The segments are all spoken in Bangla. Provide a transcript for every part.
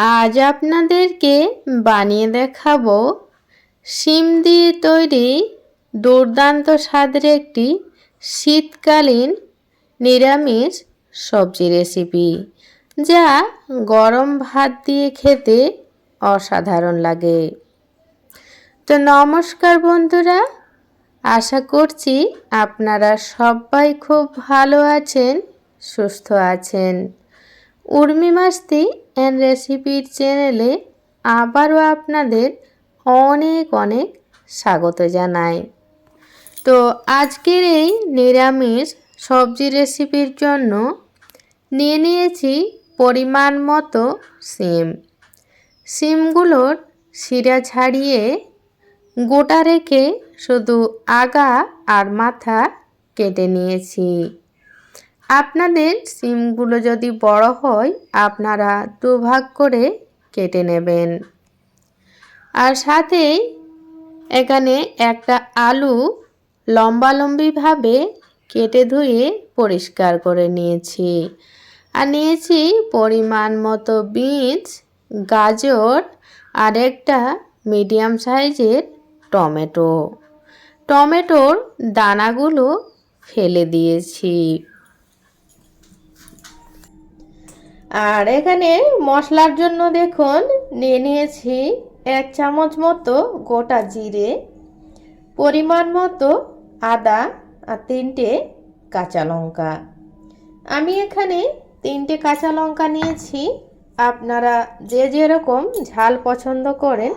আজ আপনাদেরকে বানিয়ে দেখাবো শিম দিয়ে তৈরি দুর্দান্ত স্বাদের একটি শীতকালীন নিরামিষ সবজি রেসিপি, যা গরম ভাত দিয়ে খেতে অসাধারণ লাগে। তো নমস্কার বন্ধুরা, আশা করছি আপনারা সবাই খুব ভালো আছেন, সুস্থ আছেন। উর্মি মাস্তি অ্যান্ড রেসিপির চ্যানেলে আবারও আপনাদের অনেক অনেক স্বাগত জানাই। তো আজকের এই নিরামিষ সবজি রেসিপির জন্য নিয়ে নিয়েছি পরিমাণ মতো সিম। সিমগুলোর শিরা ছাড়িয়ে গোটা রেখে শুধু আগা আর মাথা কেটে নিয়েছি। আপনাদের সিমগুলো যদি বড় হয়, আপনারা দুভাগ করে কেটে নেবেন। আর সাথেই এখানে একটা আলু লম্বালম্বিভাবে কেটে ধুয়ে পরিষ্কার করে নিয়েছি। আর নিয়েছি পরিমাণ মতো বীজ, গাজর আর একটা মিডিয়াম সাইজের টমেটো। টমেটোর দানাগুলো ফেলে দিয়েছি। আর এখানে মশলার জন্য দেখুন, নিয়ে নিয়েছি এক চামচ মতো গোটা জিরে, পরিমাণ মতো আদা আর তিনটে কাঁচা লঙ্কা। আমি এখানে তিনটে কাঁচা লঙ্কা নিয়েছি। আপনারা যে যেরকম ঝাল পছন্দ করেন,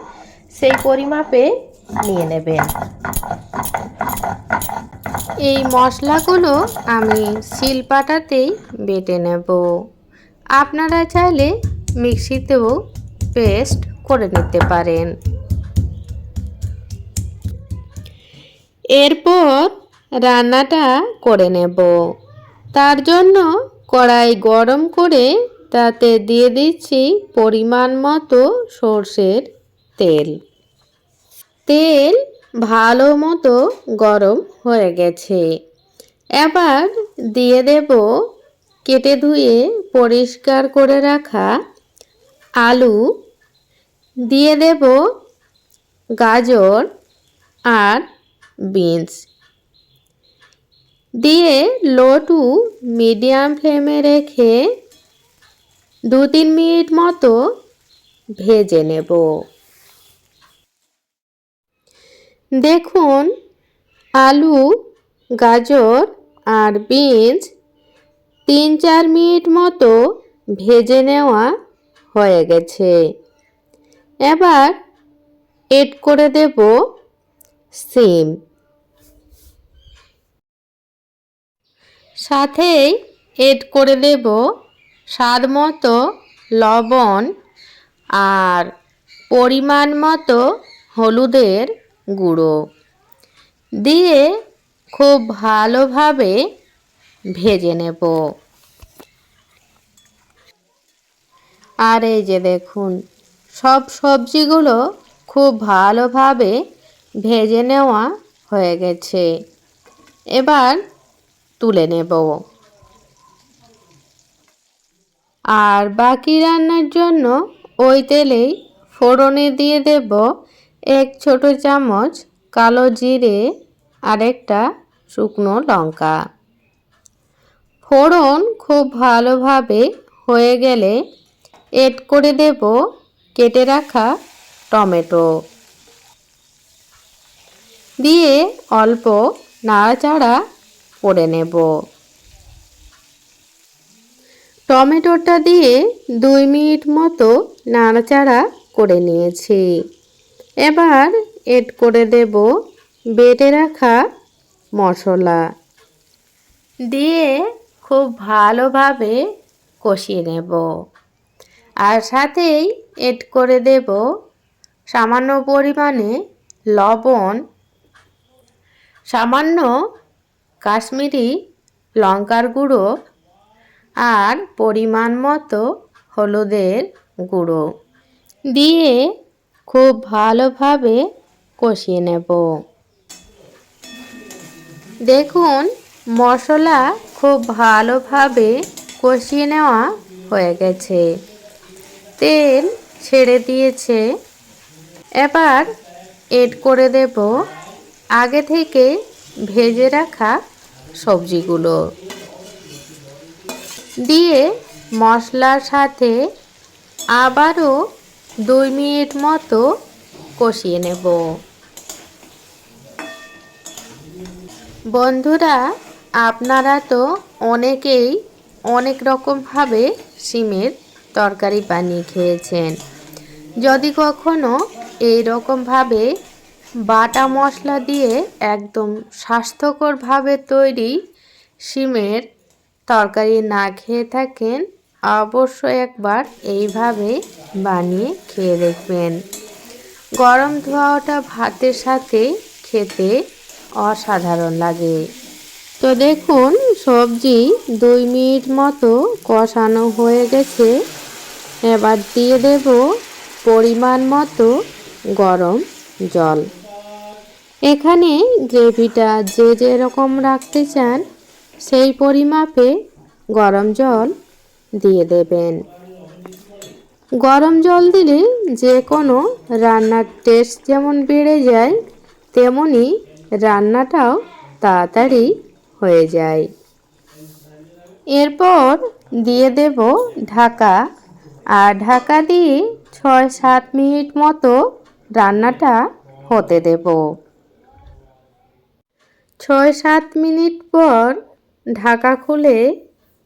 সেই পরিমাপে নিয়ে নেবেন। এই মশলাগুলো আমি শিলপাটাতেই বেটে নেব। আপনারা চাইলে মিক্সিতেও পেস্ট করে নিতে পারেন। এরপর রান্নাটা করে নেব। তার জন্য কড়াই গরম করে তাতে দিয়ে দিচ্ছি পরিমাণ মতো সর্ষের তেল। তেল ভালো মতো গরম হয়ে গেছে। এবার দিয়ে দেব কেটে ধুয়ে পরিষ্কার করে রাখা আলু, দিয়ে দেব গাজর আর বিনস। দিয়ে লো টু মিডিয়াম ফ্লেমে রেখে দু তিন মিনিট মতো ভেজে নেব। দেখুন, আলু, গাজর আর বিনস তিন চার মিনিট মতো ভেজে নেওয়া হয়ে গেছে। এবার এড করে দেব সিম। সাথেই এড করে দেব স্বাদ মতো লবণ আর পরিমাণ মতো হলুদের গুঁড়ো। দিয়ে খুব ভালোভাবে ভেজে নেব। আর এই যে দেখুন, সব সবজিগুলো খুব ভালোভাবে ভেজে নেওয়া হয়ে গেছে। এবার তুলে নেব। আর বাকি রান্নার জন্য ওই তেলেই ফোড়নে দিয়ে দেব এক ছোট চামচ কালো জিরে আর একটা শুকনো লঙ্কা। ফোড়ন খুব ভালোভাবে হয়ে গেলে এড করে দেব কেটে রাখা টমেটো। দিয়ে অল্প নাড়াচাড়া করে নেব। টমেটোটা দিয়ে দুই মিনিট মতো নাড়াচাড়া করে নিয়েছি। এবার এড করে দেব বেটে রাখা মশলা। দিয়ে খুব ভালোভাবে কষিয়ে নেব। আর সাথেই এড করে দেব সামান্য পরিমাণে লবণ, সামান্য কাশ্মীরি লঙ্কার গুঁড়ো আর পরিমাণ মতো হলুদের গুঁড়ো দিয়ে খুব ভালোভাবে কষিয়ে নেব। দেখুন মশলা খুব ভালোভাবে কষিয়ে নেওয়া হয়ে গেছে। তেল ছেড়ে দিয়েছে। এবার এড করে দেব আগে থেকে ভেজে রাখা সবজিগুলো। দিয়ে মশলার সাথে আবারও দুই মিনিট মতো কষিয়ে নেব। বন্ধুরা আপনারা তো অনেকেই অনেক রকমভাবে সিমের তরকারি বানিয়ে খেয়েছেন। যদি কখনো এই রকমভাবে বাটা মশলা দিয়ে একদম স্বাস্থ্যকরভাবে তৈরি সিমের তরকারি না খেয়ে থাকেন, অবশ্যই একবার এইভাবে বানিয়ে খেয়ে দেখবেন। গরম ধোয়াটা ভাতের সাথে খেতে অসাধারণ লাগে। তো দেখুন, সবজি দুই মিনিট মতো কষানো হয়ে গেছে। এবার দিয়ে দেব পরিমাণ মতো গরম জল। এখানে গ্রেভিটা যে যেরকম রাখতে চান, সেই পরিমাপে গরম জল দিয়ে দেবেন। গরম জল দিলে যে কোনো রান্নার টেস্ট যেমন বেড়ে যায়, তেমনি রান্নাটাও তাড়াতাড়ি হয়ে যায়। এরপর দিয়ে দেব ঢাকা। আর ঢাকা দিয়ে ছয় সাত মিনিট মতো রান্নাটা হতে দেব। ছয় সাত মিনিট পর ঢাকা খুলে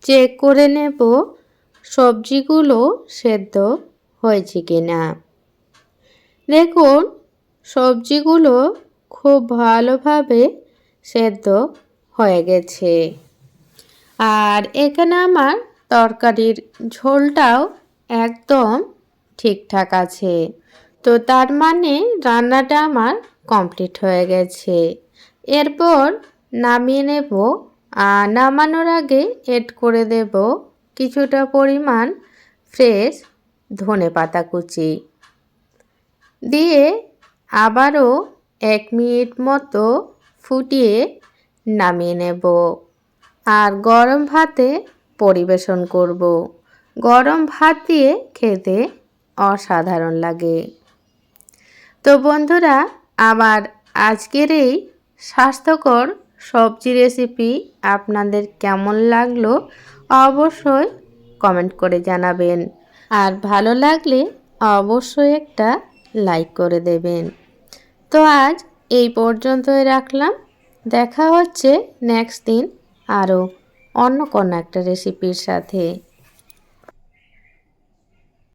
চেক করে নেব সবজিগুলো সেদ্ধ হয়েছে কি না দেখুন, সবজিগুলো খুব ভালোভাবে সেদ্ধ হয়ে গেছে। আর এখানে আমার তরকারির ঝোলটাও একদম ঠিকঠাক আছে। তো তার মানে রান্নাটা আমার কমপ্লিট হয়ে গেছে। এরপর নামিয়ে নেব, আর নামানোর আগে এড করে দেব কিছুটা পরিমাণ ফ্রেশ ধনে পাতা কুচি। দিয়ে আবারও এক মিনিট মতো ফুটিয়ে নামিয়ে নেব। আর গরম ভাতে পরিবেশন করব। গরম ভাত দিয়ে খেতে অসাধারণ লাগে। তো বন্ধুরা, আমার আজকের এই স্বাস্থ্যকর সবজি রেসিপি আপনাদের কেমন লাগল অবশ্যই কমেন্ট করে জানাবেন। আর ভালো লাগলে অবশ্যই একটা লাইক করে দেবেন। তো আজ এই পর্যন্তই রাখলাম। দেখা হচ্ছে নেক্সট দিন আরও অন্য কোনো একটা রেসিপির সাথে।